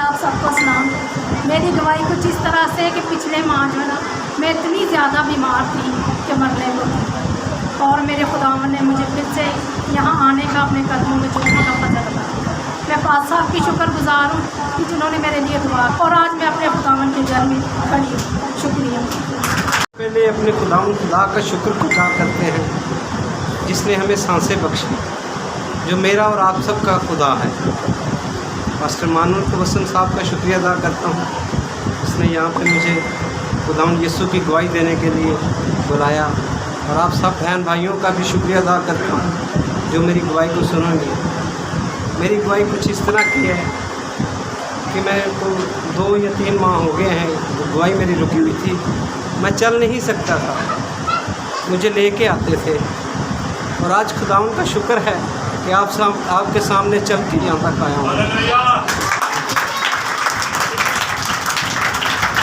सलाम मेरी दवाई कुछ इस तरह से कि पिछले माह जो है ना, मैं इतनी ज़्यादा बीमार थी कि मरने को थी। और मेरे खुदावन ने मुझे फिर से यहाँ आने का अपने कदमों में चुनने का फजल किया। मैं पाक साहब की शुक्रगुजार हूँ कि जिन्होंने मेरे लिए दुआ और आज मैं अपने खुदावन के घर में खड़ी हूँ। शुक्रिया। पहले अपने खुदाम खुदा का शुक्र अदा करते हैं, जिसने हमें साँसें बख्शी, जो मेरा और आप सबका खुदा है। मास्टर मानुल वसन साहब का शुक्रिया अदा करता हूँ। उसने यहाँ पे मुझे खुदाम यीशु की गवाही देने के लिए बुलाया और आप सब बहन भाइयों का भी शुक्रिया अदा करता हूँ जो मेरी गवाही को सुनोगे। मेरी गवाही कुछ इस तरह की है कि मैं को दो या तीन माह हो गए हैं गवाही मेरी रुकी हुई थी। मैं चल नहीं सकता था। मुझे लेके आते थे। और आज खुदाउन का शुक्र है कि आप साम, आपके सामने चल के यहाँ तक आया हूँ।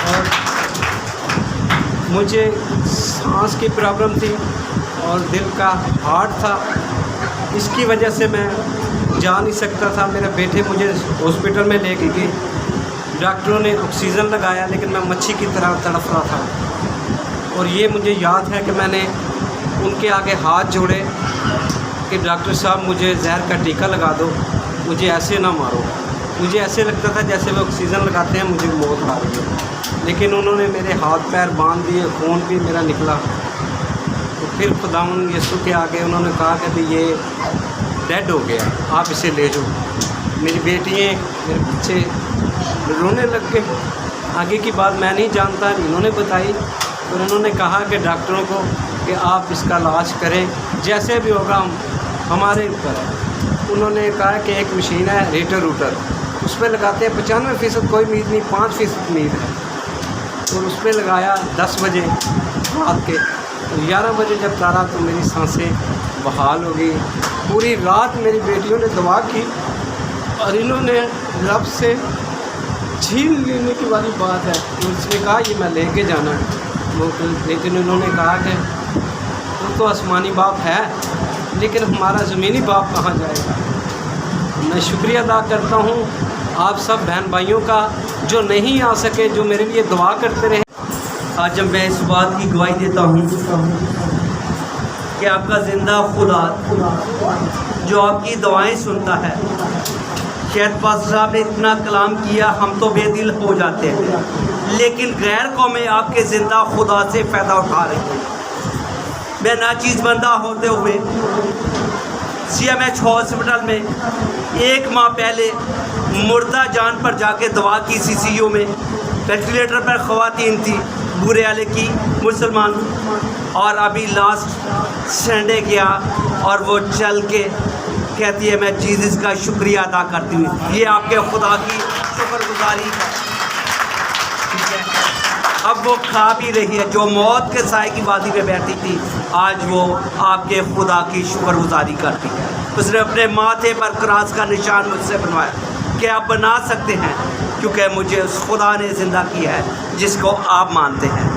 और मुझे सांस की प्रॉब्लम थी और दिल का हार्ट था। इसकी वजह से मैं जा नहीं सकता था। मेरे बेटे मुझे हॉस्पिटल में लेके गए डॉक्टरों ने ऑक्सीजन लगाया लेकिन मैं मच्छी की तरह तड़फ रहा था। और ये मुझे याद है कि मैंने उनके आगे हाथ जोड़े। कि डॉक्टर साहब, मुझे जहर का टीका लगा दो। मुझे ऐसे ना मारो। मुझे ऐसे लगता था जैसे वो ऑक्सीजन लगाते हैं, मुझे मौत आ रही है। लेकिन उन्होंने मेरे हाथ, पैर बाँध दिए, खून भी मेरा निकला। तो फिर खुदावन यीशु के आगे उन्होंने कहा कि ये डेड हो गया, आप इसे ले जाओ। मेरी बेटियाँ, मेरे बच्चे रोने लग गए। आगे की बात मैं नहीं जानता, इन्होंने बताई। और उन्होंने कहा कि डॉक्टरों को कि आप इसका इलाज करें। जैसे भी होगा, हम हमारे ऊपर है। उन्होंने कहा कि एक मशीन है, रेटर रूटर। उस पर लगाते हैं, पचानवे फ़ीसद कोई उम्मीद नहीं, पाँच फ़ीसद उम्मीद है। और उस पर लगाया दस बजे रात के। और ग्यारह बजे जब तारा तो मेरी साँसें बहाल हो गई। पूरी रात मेरी बेटियों ने दवा की और इन्होंने रब से झील लेने की वाली बात है। तो उसने कहा, ये मैं लेके जाना है। तो- लेकिन उन्होंने कहा कि वो तो आसमानी बाप है लेकिन हमारा ज़मीनी बाप कहाँ जाएगा? मैं शुक्रिया अदा करता हूँ आप सब बहन भाइयों का, जो नहीं आ सके, जो मेरे लिए दुआ करते रहे। आज जब मैं इस बात की गवाही देता हूँ, कि आपका ज़िंदा खुदा, जो आपकी दवाएँ सुनता है। शायद पास साहब ने इतना कलाम किया, हम तो बेदिल हो जाते हैं। लेकिन गैर कौमें आपके ज़िंदा खुदा से फ़ायदा उठा रही हैं। मैं नाचीज़ बंदा होते हुए सी एम एच हॉस्पिटल में एक माह पहले मुर्दा जान पर जाके दवा की सी सी यू में वेंटिलेटर पर ख़वातीन थी, बुरे वाले की मुसलमान। और अभी लास्ट संडे गया और वो चल के कहती है, मैं जीसस का शुक्रिया अदा करती हूँ। ये आपके खुदा की शुक्रगुजारी है? अब वो खा भी रही है। जो मौत के साय की वादी में बैठी थी, आज वो आपके खुदा की शुक्रगुजारी करती है। उसने अपने माथे पर क्रास का निशान मुझसे बनवाया। कि आप बना सकते हैं? क्योंकि मुझे उस खुदा ने ज़िंदा किया है, जिसको आप मानते हैं।